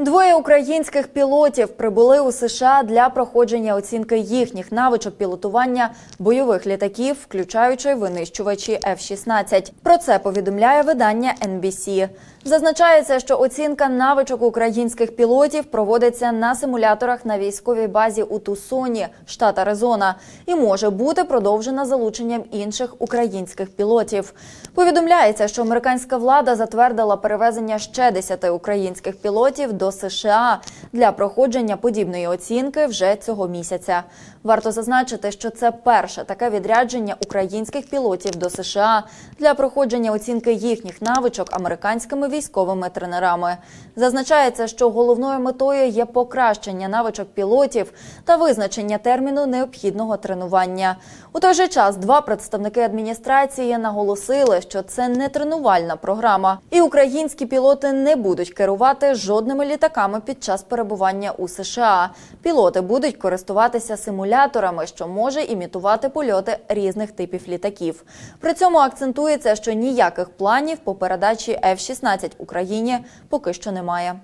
Двоє українських пілотів прибули у США для проходження оцінки їхніх навичок пілотування бойових літаків, включаючи винищувачі F-16. Про це повідомляє видання NBC. Зазначається, що оцінка навичок українських пілотів проводиться на симуляторах на військовій базі у Тусоні, штат Аризона, і може бути продовжена залученням інших українських пілотів. Повідомляється, що американська влада затвердила перевезення ще 10 українських пілотів до США для проходження подібної оцінки вже цього місяця. Варто зазначити, що це перше таке відрядження українських пілотів до США для проходження оцінки їхніх навичок американськими військовими тренерами. Зазначається, що головною метою є покращення навичок пілотів та визначення терміну необхідного тренування. У той же час два представники адміністрації наголосили, що це не тренувальна програма, і українські пілоти не будуть керувати жодними літаками під час перебування у США. Пілоти будуть користуватися симуляторами, що може імітувати польоти різних типів літаків. При цьому акцентується, що ніяких планів по передачі F-16 Україні поки що немає.